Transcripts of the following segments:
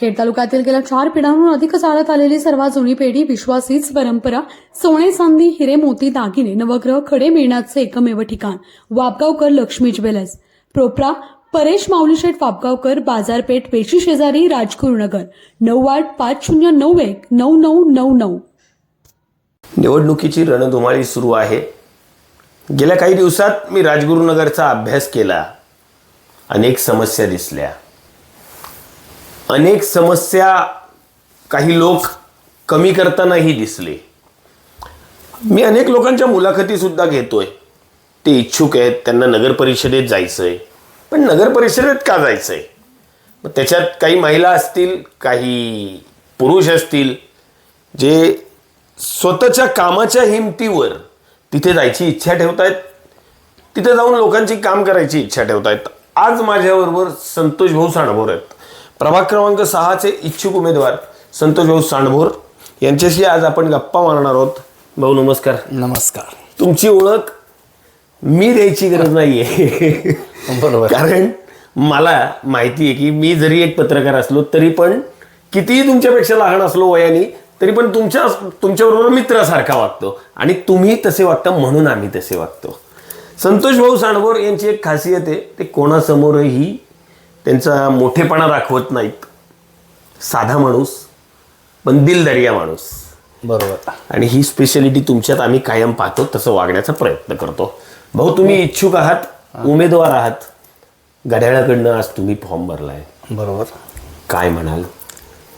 खेड तालुक्यातील गेल्या चार पिढ्यांहून अधिक चालत आलेली सर्वात जुनी पेढी विश्वासीच परंपरा सोने चांदी हिरे मोती दागिने नवग्रह खडे मिळण्याचे एकमेव ठिकाण वापगावकर लक्ष्मी ज्वेलर्स. प्रोप्रा परेश माऊलीशेठ वापगावकर बाजारपेठ पेशी शेजारी राजगुरुनगर नऊ आठ पाच शून्य नऊ एक नऊ नऊ नऊ नऊ. निवडणुकीची रणधुमाळी सुरू आहे. गेल्या काही दिवसात मी राजगुरुनगरचा अभ्यास केला. अनेक समस्या दिसल्या. अनेक समस्या काही लोक कमी करतानाही दिसले. मी अनेक लोकांच्या मुलाखतीसुद्धा घेतोय. ते इच्छुक आहेत त्यांना नगर परिषदेत जायचंय. पण नगर परिषदेत का जायचंय? मग त्याच्यात काही महिला असतील काही पुरुष असतील जे स्वतःच्या कामाच्या हिमतीवर तिथे जायची इच्छा ठेवतायत तिथे जाऊन लोकांची काम करायची इच्छा ठेवतायत. आज माझ्याबरोबर संतोष भाऊ साणभोर आहेत. प्रभाग क्रमांक सहाचे इच्छुक उमेदवार संतोष भाऊ सांडभोर. यांच्याशी आज आपण गप्पा मारणार आहोत. भाऊ नमस्कार. नमस्कार. तुमची ओळख मी द्यायची गरज नाहीये. बरोबर. कारण मला माहिती आहे की मी जरी एक पत्रकार असलो तरी पण कितीही तुमच्यापेक्षा लहान असलो वयाने तरी पण तुमच्या तुमच्याबरोबर मित्रासारखा वागतो. आणि तुम्ही तसे वागता म्हणून आम्ही तसे वागतो. संतोष भाऊ सांडभोर यांची एक खासियत आहे ते कोणासमोरही त्यांचा मोठेपणा दाखवत नाहीत. साधा माणूस पण दिलदर्या माणूस. बरोबर. आणि ही स्पेशालिटी तुमच्यात आम्ही कायम पाहतो तसं वागण्याचा प्रयत्न करतो. भाऊ तुम्ही इच्छुक आहात? उमेदवार आहात? घड्याळाकडनं आज तुम्ही फॉर्म भरलाय. बरोबर. काय म्हणाल?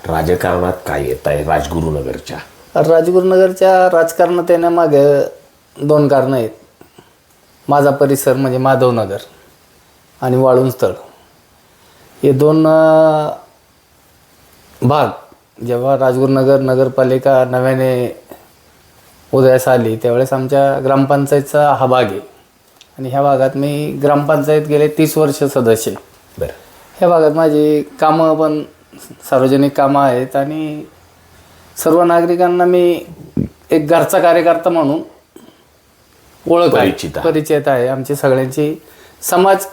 राजकारणात काय येत आहे राजगुरुनगरच्या राजगुरुनगरच्या राजकारणात येण्यामागे दोन कारणं आहेत. माझा परिसर म्हणजे माधवनगर आणि वाळूंस्थळ हे दोन भाग. जेव्हा राजगुरुनगर नगरपालिका नव्याने उदयास आली त्यावेळेस आमच्या ग्रामपंचायतचा हा भाग आहे. आणि ह्या भागात मी ग्रामपंचायत गेले तीस वर्ष सदस्य. बरं. ह्या भागात माझी कामं पण सार्वजनिक कामं आहेत आणि सर्व नागरिकांना मी एक घरचा कार्यकर्ता म्हणून ओळख परिचित. परिचित आहे. आमची सगळ्यांची समाज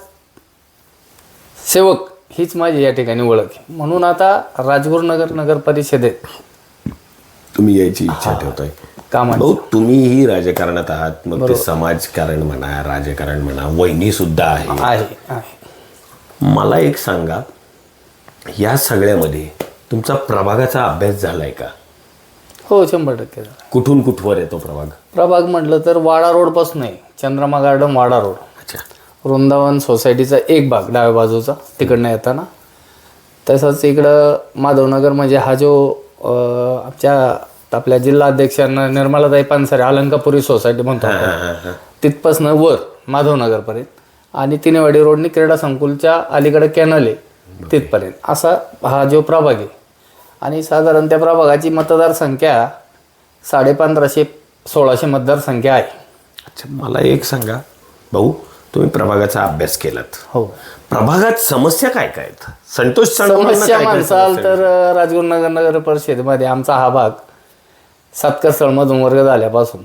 सेवक हीच माझी या ठिकाणी ओळख आहे. म्हणून आता राजगुरुनगर नगर परिषदेत तुम्ही यायची इच्छा ठेवताय. कामाची. भाऊ तुम्हीही राजकारणात आहात मग ते समाजकारण म्हणा राजकारण म्हणा वहिनी सुद्धा आहे. आहे आहे. मला एक सांगा या सगळ्यामध्ये तुमचा प्रभागाचा अभ्यास झालाय का? हो शंभर टक्के झालं. कुठून कुठवर येतो प्रभाग? प्रभाग म्हटलं तर वाडा रोडपासून आहे चंद्रमा गार्डन वाडा रोड. अच्छा. वृंदावन सोसायटीचा एक भाग डाव्या बाजूचा तिकडनं येताना. तसंच इकडं माधवनगर म्हणजे हा जो आमच्या आपल्या जिल्हा अध्यक्षांना निर्मलाताई पानसरे अलंकापुरी सोसायटी म्हणतो. तिथपासनं वर माधवनगरपर्यंत. आणि तिनेवाडी रोडनी क्रीडा संकुलच्या अलीकडे कॅनल आहे तिथपर्यंत. असा हा जो प्रभाग आहे. आणि साधारण त्या प्रभागाची मतदारसंख्या साडेपंधराशे सोळाशे मतदारसंख्या आहे. अच्छा मला एक सांगा. भाऊ तुम्ही प्रभागाचा अभ्यास केलात. हो. प्रभागात समस्या काय काय आहेत? संतोष समस्या काय काय म्हणसाल समस्या तर अ, राजगुरुनगर नगर परिषदेमध्ये आमचा हा भाग सातकर स्थळमधून वर्ग झाल्यापासून.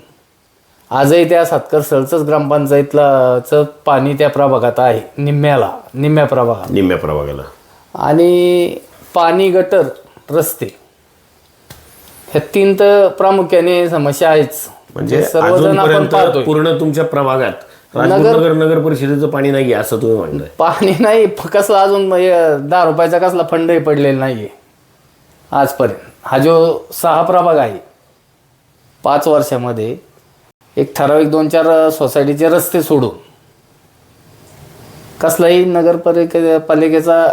आजही त्या सातकर ग्रामपंचायतला चं पाणी त्या प्रभागात आहे निम्म्याला निम्म्या प्रभागात. आहेत? निम्म्या प्रभागाला. आणि पाणी गटर रस्ते ह्या तीन तर प्रामुख्याने समस्या आहेच. म्हणजे सर्वजण आपण अजूनपर्यंत पाहतोय. पूर्ण तुमच्या प्रभागात राजगुरुनगर नगर परिषदेचं पाणी नाही असं तुम्ही म्हणताय. पाणी नाही फ- कसला अजून म्हणजे दहा रुपयाचा कसला फंडही पडलेला नाही आहे आजपर्यंत. हा जो सहा प्रभाग आहे पाच वर्षामध्ये एक ठराविक दोन चार सोसायटीचे रस्ते सोडून कसलाही नगरपालिके पालिकेचा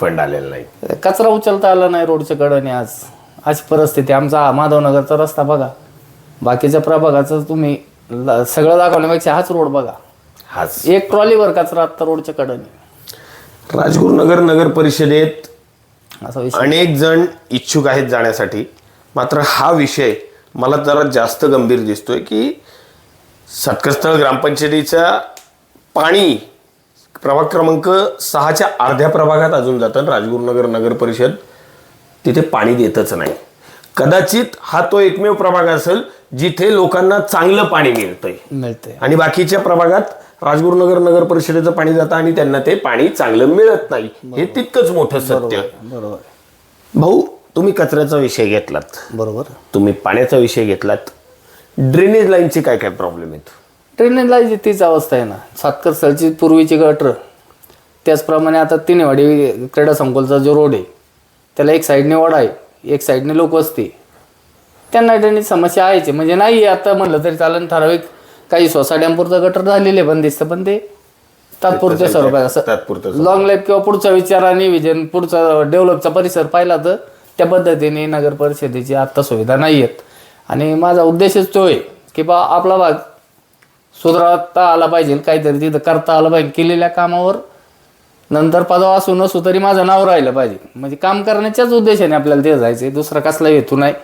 फंड आलेला नाही. कचरा उचलता आला नाही रोडच्या कडेने आज. अशी परिस्थिती आमचा हा माधवनगरचा रस्ता बघा. बाकीच्या प्रभागाचं तुम्ही ल- सगळं दाखवण्यापेक्षा हाच रोड बघा. हाच. एक ट्रॉलीवर कचरा आत्ता रोडच्या कडेने. राजगुरुनगर नगर परिषदेत असा विषय. अनेक जण इच्छुक आहेत जाण्यासाठी. मात्र हा विषय मला जरा जास्त गंभीर दिसतोय की सटकस्थळ ग्रामपंचायतीच्या पाणी प्रभाग क्रमांक सहाच्या अर्ध्या प्रभागात अजून जातं राजगुरुनगर नगर परिषद तिथे पाणी देतच नाही. कदाचित हा तो एकमेव प्रभाग असेल जिथे लोकांना चांगलं पाणी मिळतंय. मिळते आणि बाकीच्या प्रभागात राजगुरुनगर नगर परिषदेचं पाणी जातं आणि त्यांना ते पाणी चांगलं मिळत नाही. हे तितकंच मोठं सत्य. बरोबर भाऊ तुम्ही कचऱ्याचा विषय घेतलात. बरोबर. तुम्ही पाण्याचा विषय घेतलात. ड्रेनेज लाईनचे काय काय प्रॉब्लेम आहेत? ट्रेन लाईनची तीच अवस्था आहे ना. सातकर स्थळची पूर्वीची गटर. त्याचप्रमाणे आता तिनेवाडी क्रीडा संकुलचा जो रोड आहे त्याला एक साईडने वडा आहे एक साईडने लोकवस्ती त्यांना ड्रेनेज समस्या आहेच आहे. म्हणजे नाही आता म्हणलं तरी चालेल ठराविक काही सोसायट्यांपुरतं गटर झालेले पण दिसतं पण ते तात्पुरते स्वरूपात असं तात्पुरतं लॉंग लाईफ किंवा पुढचा विचार आणि विजन पुढचा डेव्हलपचा परिसर पाहिला तर त्या पद्धतीने नगर परिषदेची आत्ता सुविधा नाही आहेत. आणि माझा उद्देशच तो आहे की बा आपला भाग सुधारता आला पाहिजे काहीतरी तिथं करता आलं पाहिजे केलेल्या कामावर नंतर पदाव असू नसू तरी माझं नाव राहिलं पाहिजे. म्हणजे काम करण्याच्याच उद्देशाने आपल्याला ते जायचं दुसरा कसला हेतू नाही.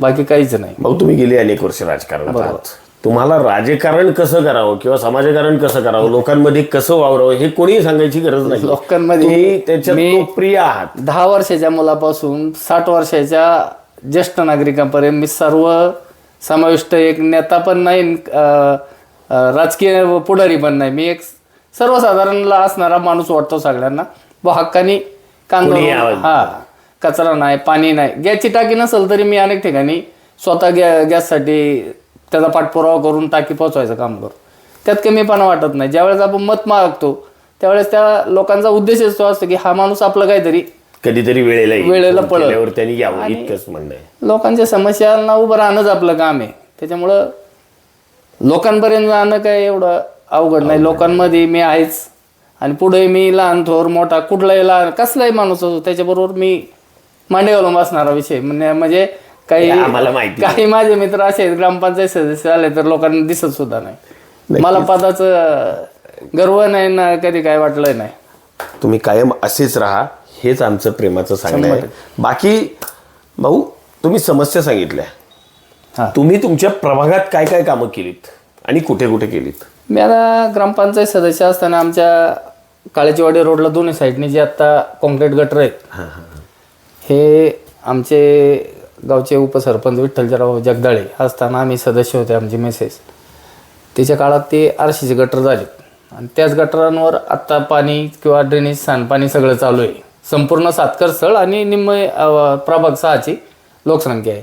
बाकी काहीच नाही. भाऊ तुम्ही गेली अनेक वर्ष राजकारणात आहात. तुम्हाला राजकारण कसं करावं किंवा समाजकारण कसं करावं लोकांमध्ये कसं वावरावं हे कोणीही सांगायची गरज नाही. लोकांमध्ये तुम्ही त्याच्यात मी- प्रिय आहात. दहा वर्षाच्या मुलापासून साठ वर्षाच्या ज्येष्ठ नागरिकांपर्यंत मी सर्व समाविष्ट एक नेता पण नाही अं, अं, राजकीय पुढारी पण नाही. मी एक सर्वसाधारण असणारा माणूस वाटतो सगळ्यांना. व हक्कानी काम कोणी करून- यावं. हा. कचरा नाही पाणी नाही. गॅसची टाकी नसेल तरी मी अनेक ठिकाणी स्वतः गॅ गॅससाठी त्याचा पाठपुरावा करून टाकी पोचवायचं काम करतो. त्यात कमीपणा वाटत नाही. ज्यावेळेस आपण मत मागतो त्यावेळेस त्या लोकांचा उद्देशच तो असतो की हा माणूस आपलं काहीतरी कधीतरी वेळेला. वेळेला. केल्यावर त्यांनी यावं. इतकंच म्हणणं आहे. लोकांच्या समस्यांना उभं राहणंच आपलं काम आहे. त्याच्यामुळं लोकांपर्यंत जाणं काय एवढं अवघड नाही. लोकांमध्ये मी आहेच. आणि पुढे मी लहान थोर मोठा कुठलाही लहान कसलाही माणूस असो त्याच्याबरोबर मी मांडे घालून बसणारा विषय. म्हणजे म्हणजे काही आम्हाला माहिती. काही माझे मित्र असे आहेत ग्रामपंचायत सदस्य आले तर लोकांना दिसत सुद्धा नाही. मला पदाचं गर्व नाही ना कधी काय वाटलं नाही. तुम्ही कायम असेच राहा हेच आमचं प्रेमाचं सांगणं आहे. बाकी भाऊ तुम्ही समस्या सांगितल्या. हा. तुम्ही तुमच्या प्रभागात काय काय कामं केलीत? आणि कुठे कुठे केलीत? मी आता ग्रामपंचायत सदस्य असताना आमच्या काळेचीवाडी रोडला दोन्ही साईडने जे आता कॉन्क्रीट गटर आहेत हे आमचे गावचे उपसरपंच विठ्ठलजराव जगदाळे असताना आम्ही सदस्य होते आमचे मेसेज त्याच्या काळात ते आरशीचे गटर झाले आणि त्याच गटरांवर आत्ता पाणी किंवा ड्रेनेज सांडपाणी सगळं चालू आहे. संपूर्ण सातकर स्थळ आणि निम्म प्रभाग सहाची लोकसंख्या आहे.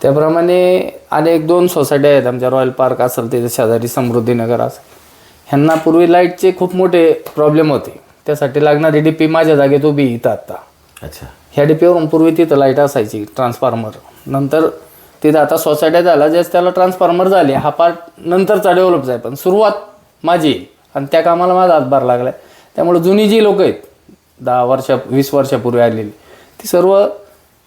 त्याप्रमाणे अनेक दोन सोसायट्या आहेत आमच्या रॉयल पार्क असेल त्याच्या शेजारी समृद्धीनगर असेल. ह्यांना पूर्वी लाईटचे खूप मोठे प्रॉब्लेम होते. त्यासाठी लागणारी डी पी माझ्या जागेत उभी इथं आत्ता अच्छा. ह्या डीपीवरून पूर्वी तिथं लाइट असायची ट्रान्सफॉर्मर नंतर तिथं आता सोसायट्या झाल्या ज्यास त्याला ट्रान्सफॉर्मर झाले हा पार्ट नंतरचा डेव्हलप आहे पण सुरुवात माझी. आणि त्या कामाला माझा हातभार लागला आहे त्यामुळे जुनी जी लोक आहेत दहा वर्षा वीस वर्षापूर्वी आलेली ती सर्व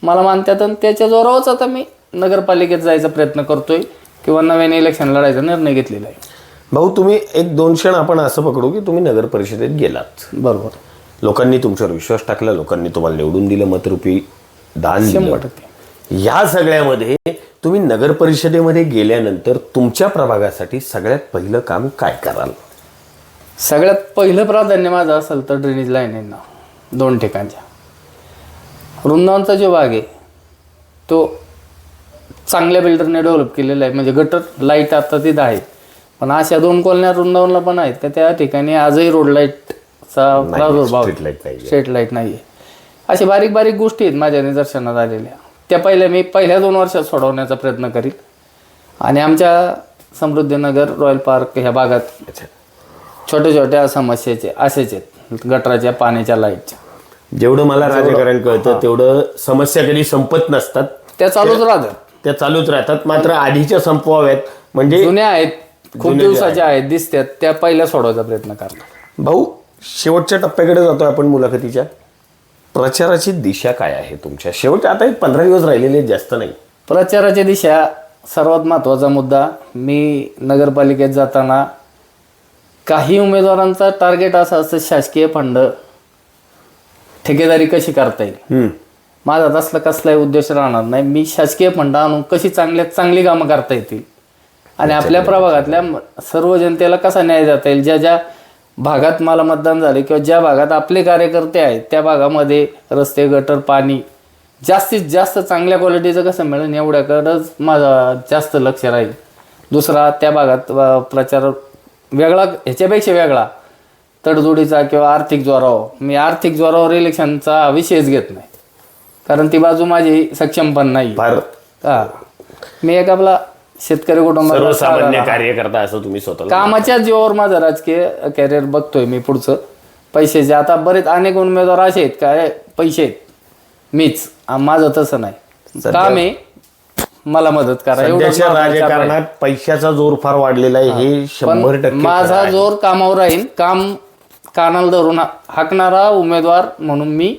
मला मानतात आणि त्याच्या जोरावरच आता मी नगरपालिकेत जायचा प्रयत्न करतोय किंवा नव्याने इलेक्शन लढायचा निर्णय घेतलेला आहे. भाऊ तुम्ही एक दोन क्षण आपण असं पकडू की तुम्ही नगर परिषदेत गेलात. बरोबर. लोकांनी तुमच्यावर विश्वास टाकला लोकांनी तुम्हाला निवडून दिलं मतरूपी दान दिलं. सगळ्यामध्ये तुम्ही नगर परिषदेमध्ये गेल्यानंतर तुमच्या प्रभागासाठी सगळ्यात पहिलं काम काय कराल? सगळ्यात पहिलं प्राधान्य माझं असेल तर ड्रेनेज लाईनींना दोन ठिकाणच्या. वृंदावनचा जो भाग आहे तो चांगल्या बिल्डरने डेव्हलप केलेला आहे. म्हणजे गटर लाइट आता तिथं आहे. पण अशा दोन कॉलन्या वृंदावनला पण आहेत का त्या ठिकाणी आजही रोड लाईटचा प्रादुर्भाव. स्ट्रीट लाइट नाही आहे. अशा बारीक बारीक गोष्टी आहेत माझ्या निदर्शनात आलेल्या. त्या पहिल्या मी पहिल्या दोन वर्षात सोडवण्याचा प्रयत्न करील आणि आमच्या समृद्धीनगर रॉयल पार्क ह्या भागात छोट्या छोट्या समस्येचे असेच आहेत. गटराच्या पाण्याच्या लाईटच्या. जेवढं मला राजकारण कळतं तेवढं समस्या कधी संपत नसतात. त्या चालूच राहतात. त्या चालूच राहतात. मात्र आधीच्या संपवाव्यात म्हणजे जुन्या आहेत खूप दिवसाच्या आहेत दिसतात त्या पहिल्या सोडवायचा प्रयत्न करतात. भाऊ शेवटच्या टप्प्याकडे जातोय आपण मुलाखतीच्या. प्रचाराची दिशा काय आहे तुमच्या? शेवटच्या आता एक पंधरा दिवस राहिलेले आहेत, जास्त नाही. प्रचाराची दिशा सर्वात महत्त्वाचा मुद्दा. मी नगरपालिकेत जाताना काही उमेदवारांचा टार्गेट असा असतं शासकीय फंड ठेकेदारी कशी करता येईल? हम्म. माझा तसला कसलाही उद्देश राहणार नाही. मी शासकीय फंड आणून कशी चांगल्यात चांगली कामं करता येतील? आणि आपल्या प्रभागातल्या म- सर्व जनतेला कसा न्याय देता येईल? ज्या ज्या भागात मला मतदान झाले किंवा ज्या भागात आपले कार्यकर्ते आहेत त्या भागामध्ये रस्ते गटर पाणी जास्तीत जास्त चांगल्या क्वालिटीचं कसं मिळेल एवढ्याकडंच माझा जास्त लक्ष राहील. दुसरा त्या भागात प्रचार वेगळा ह्याच्यापेक्षा वेगळा. तडजोडीचा किंवा आर्थिक जोरावर. मी आर्थिक जोरावर इलेक्शनचा विषयच घेत नाही. कारण ती बाजू माझी सक्षम पण नाही. फार हा. मी एक आपला शेतकरी सर्वसामान्य साधा- कार्यकर्ता असं तुम्ही स्वतःला कामाच्या जीवावर माझं राजकीय कॅरियर बघतोय मी पुढचं. पैशाचे आता बरेच अनेक उमेदवार असे आहेत काय पैसे आहेत. मीच. आ- माझं तसं नाही. काम आहे. मला मदत करा. एवढंच सध्याच्या माझा विचार आहे. राजकारणात पैशाचा जोर फार वाढलेला आहे हे पण शंभर टक्के माझा. जोर कामावर राहील काम कानाला धरून हा- हाकणारा उमेदवार म्हणून मी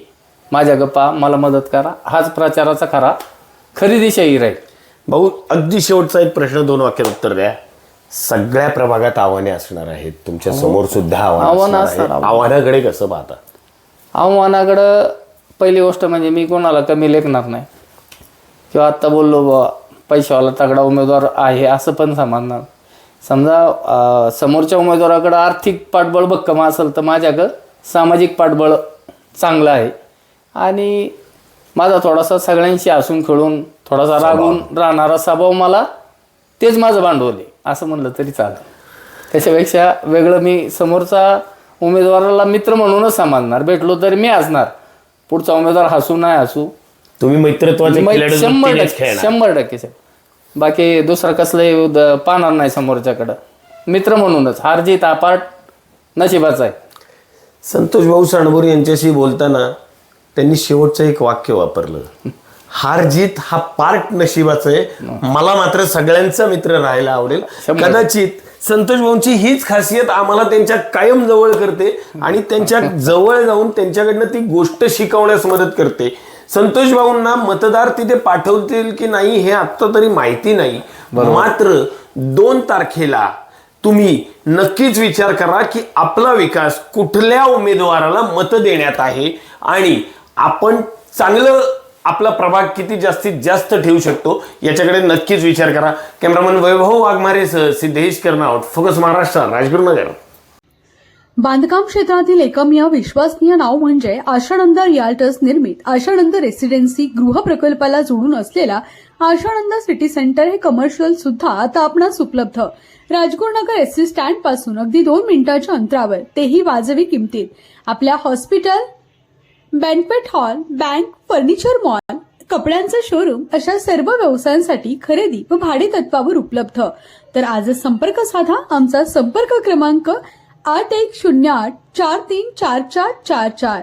माझ्या गप्पा मला मदत करा. हाच प्रचाराचा खरा खरी दिशाही राहील. भाऊ अगदी शेवटचा एक प्रश्न दोन वाक्यात उत्तर द्या. सगळ्या प्रभागात आव्हाने असणार आहेत. तुमच्यासमोर सुद्धा आव्हानं आव्हानं असणार असणार, आहेत. आव्हानाकडे कसं पाहता? आव्हानाकडं पहिली गोष्ट म्हणजे मी कोणाला कमी लेखणार नाही. किंवा आत्ता बोललो बा पैशावाला तगडा उमेदवार आहे असं पण समजणार. समजा अं, समोरच्या उमेदवाराकडं आर्थिक पाठबळ भक्कम असेल तर माझ्याकडं सामाजिक पाठबळ चांगलं आहे. आणि माझा थोडासा सगळ्यांशी हसून खेळून थोडासा रागून राहणारा स्वभाव मला तेच माझं भांडवल आहे. असं म्हणलं तरी चालेल. त्याच्यापेक्षा वेगळं मी समोरचा उमेदवाराला मित्र म्हणूनच समजणार भेटलो तरी मी असणार पुढचा उमेदवार हसू नाही हसू. तुम्ही मैत्रत्वाचे शंभर टक्के. शंभर टक्के साहेब बाकी दुसरं कसलंही पाहणार नाही समोरच्याकडं. मित्र म्हणूनच. हार जीत हा पार्ट नशिबाचा आहे. संतोष भाऊ सांडभोर यांच्याशी बोलताना त्यांनी शेवटचं एक वाक्य वापरलं. हार जीत हा पार्ट नशिबाचं आहे. मला मात्र सगळ्यांचा मित्र राहायला आवडेल. कदाचित संतोष भाऊंची हीच खासियत आम्हाला त्यांच्या कायम जवळ करते आणि त्यांच्या जवळ जाऊन त्यांच्याकडनं ती गोष्ट शिकवण्यास मदत करते. संतोष भाऊंना मतदार तिथे पाठवतील की नाही हे आत्ता तरी माहिती नाही. मात्र दोन तारखेला तुम्ही नक्कीच विचार करा की आपला विकास कुठल्या उमेदवाराला मत देण्यात आहे आणि आपण चांगलं आपला प्रभाग किती जास्तीत जास्त ठेवू शकतो याच्याकडे नक्कीच विचार करा. कॅमेरामन वैभव वाघमारेसह सिद्धेश कर्नावट फोकस महाराष्ट्र राजगुरुनगर. बांधकाम क्षेत्रातील एकमेव विश्वसनीय नाव म्हणजे आशानंद रियाल्टर्स निर्मित आशानंद रेसिडेन्सी गृह प्रकल्पाला जोडून असलेला आशानंद सिटी सेंटर हे कमर्शियल सुद्धा आता आपणास उपलब्ध. राजगुरुनगर एसटी स्टँडपासून अगदी दोन मिनिटाच्या अंतरावर तेही वाजवी किमतीत. आपल्या hospital banquet hall bank furniture mall कपड्यांचं शोरूम अशा सर्व व्यवसायांसाठी खरेदी व भाडे तत्वावर उपलब्ध. तर आजच संपर्क साधा आमचा संपर्क क्रमांक आठ एक शून्य आठ चार तीन चार चार चार चार.